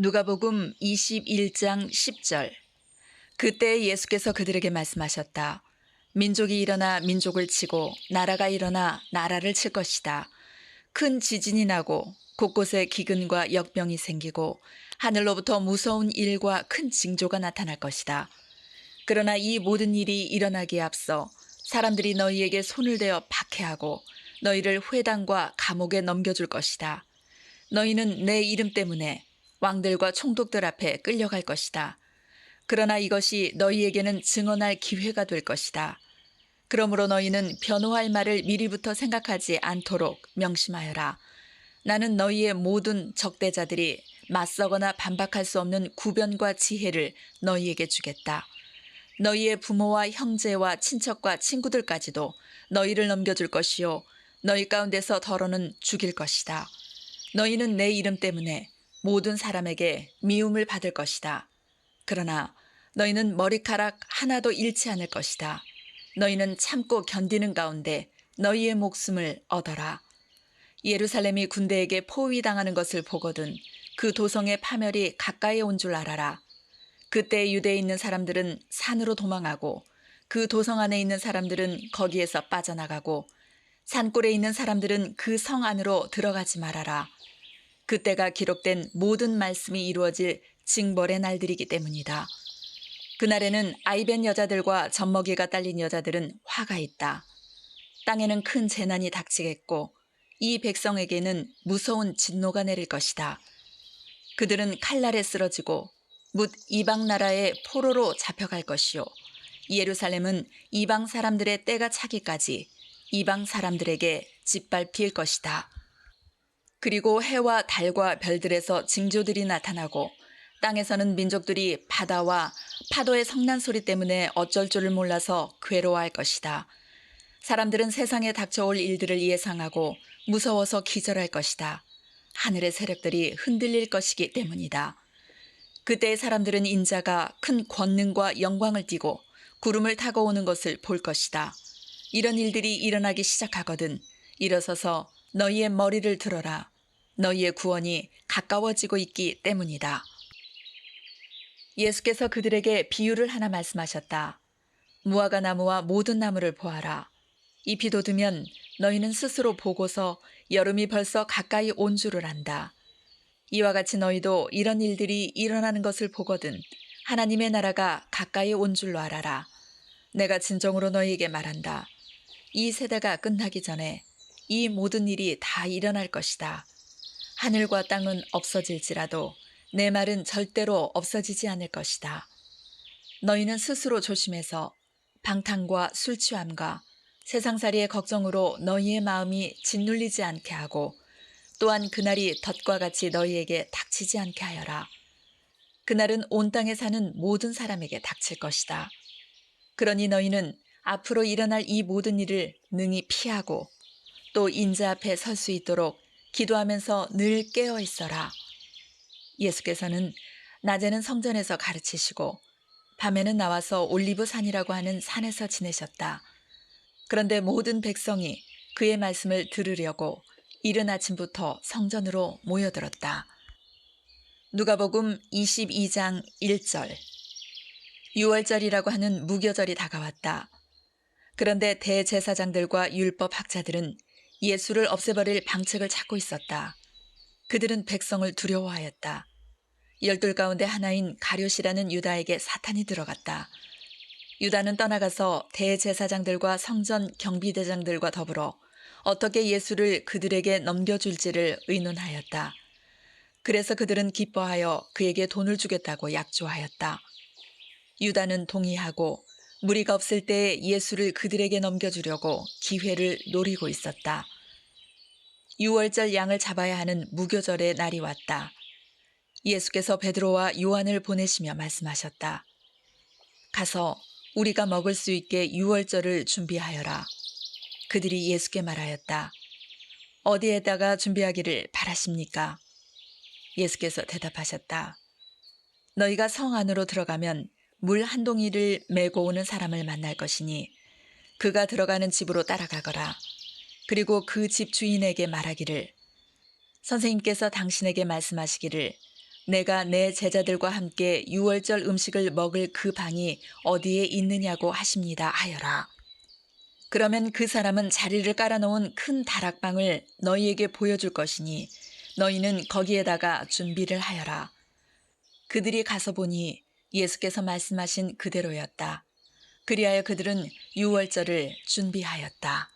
누가복음 21장 10절 그때 예수께서 그들에게 말씀하셨다. 민족이 일어나 민족을 치고 나라가 일어나 나라를 칠 것이다. 큰 지진이 나고 곳곳에 기근과 역병이 생기고 하늘로부터 무서운 일과 큰 징조가 나타날 것이다. 그러나 이 모든 일이 일어나기에 앞서 사람들이 너희에게 손을 대어 박해하고 너희를 회당과 감옥에 넘겨줄 것이다. 너희는 내 이름 때문에 왕들과 총독들 앞에 끌려갈 것이다. 그러나 이것이 너희에게는 증언할 기회가 될 것이다. 그러므로 너희는 변호할 말을 미리부터 생각하지 않도록 명심하여라. 나는 너희의 모든 적대자들이 맞서거나 반박할 수 없는 구변과 지혜를 너희에게 주겠다. 너희의 부모와 형제와 친척과 친구들까지도 너희를 넘겨줄 것이요. 너희 가운데서 더러는 죽일 것이다. 너희는 내 이름 때문에 모든 사람에게 미움을 받을 것이다. 그러나 너희는 머리카락 하나도 잃지 않을 것이다. 너희는 참고 견디는 가운데 너희의 목숨을 얻어라. 예루살렘이 군대에게 포위당하는 것을 보거든 그 도성의 파멸이 가까이 온 줄 알아라. 그때 유대에 있는 사람들은 산으로 도망하고 그 도성 안에 있는 사람들은 거기에서 빠져나가고 산골에 있는 사람들은 그 성 안으로 들어가지 말아라. 그때가 기록된 모든 말씀이 이루어질 징벌의 날들이기 때문이다. 그날에는 아이벤 여자들과 젖먹이가 딸린 여자들은 화가 있다. 땅에는 큰 재난이 닥치겠고 이 백성에게는 무서운 진노가 내릴 것이다. 그들은 칼날에 쓰러지고 묻 이방 나라의 포로로 잡혀갈 것이요. 예루살렘은 이방 사람들의 때가 차기까지 이방 사람들에게 짓밟힐 것이다. 그리고 해와 달과 별들에서 징조들이 나타나고 땅에서는 민족들이 바다와 파도의 성난 소리 때문에 어쩔 줄을 몰라서 괴로워할 것이다. 사람들은 세상에 닥쳐올 일들을 예상하고 무서워서 기절할 것이다. 하늘의 세력들이 흔들릴 것이기 때문이다. 그때 사람들은 인자가 큰 권능과 영광을 띠고 구름을 타고 오는 것을 볼 것이다. 이런 일들이 일어나기 시작하거든 일어서서 너희의 머리를 들어라. 너희의 구원이 가까워지고 있기 때문이다. 예수께서 그들에게 비유를 하나 말씀하셨다. 무화과 나무와 모든 나무를 보아라. 잎이 돋으면 너희는 스스로 보고서 여름이 벌써 가까이 온 줄을 안다. 이와 같이 너희도 이런 일들이 일어나는 것을 보거든 하나님의 나라가 가까이 온 줄로 알아라. 내가 진정으로 너희에게 말한다. 이 세대가 끝나기 전에 이 모든 일이 다 일어날 것이다. 하늘과 땅은 없어질지라도 내 말은 절대로 없어지지 않을 것이다. 너희는 스스로 조심해서 방탕과 술 취함과 세상살이의 걱정으로 너희의 마음이 짓눌리지 않게 하고 또한 그날이 덫과 같이 너희에게 닥치지 않게 하여라. 그날은 온 땅에 사는 모든 사람에게 닥칠 것이다. 그러니 너희는 앞으로 일어날 이 모든 일을 능히 피하고 또 인자 앞에 설 수 있도록 기도하면서 늘 깨어 있어라. 예수께서는 낮에는 성전에서 가르치시고 밤에는 나와서 올리브 산이라고 하는 산에서 지내셨다. 그런데 모든 백성이 그의 말씀을 들으려고 이른 아침부터 성전으로 모여들었다. 누가복음 22장 1절 6월절이라고 하는 무교절이 다가왔다. 그런데 대제사장들과 율법 학자들은 예수를 없애버릴 방책을 찾고 있었다. 그들은 백성을 두려워하였다. 열둘 가운데 하나인 가룟이라는 유다에게 사탄이 들어갔다. 유다는 떠나가서 대제사장들과 성전 경비대장들과 더불어 어떻게 예수를 그들에게 넘겨줄지를 의논하였다. 그래서 그들은 기뻐하여 그에게 돈을 주겠다고 약조하였다. 유다는 동의하고 무리가 없을 때 예수를 그들에게 넘겨주려고 기회를 노리고 있었다. 6월절 양을 잡아야 하는 무교절의 날이 왔다. 예수께서 베드로와 요한을 보내시며 말씀하셨다. 가서 우리가 먹을 수 있게 6월절을 준비하여라. 그들이 예수께 말하였다. 어디에다가 준비하기를 바라십니까? 예수께서 대답하셨다. 너희가 성 안으로 들어가면 물 한 동이를 메고 오는 사람을 만날 것이니 그가 들어가는 집으로 따라가거라. 그리고 그 집 주인에게 말하기를 선생님께서 당신에게 말씀하시기를 내가 내 제자들과 함께 유월절 음식을 먹을 그 방이 어디에 있느냐고 하십니다 하여라. 그러면 그 사람은 자리를 깔아놓은 큰 다락방을 너희에게 보여줄 것이니 너희는 거기에다가 준비를 하여라. 그들이 가서 보니 예수께서 말씀하신 그대로였다. 그리하여 그들은 유월절을 준비하였다.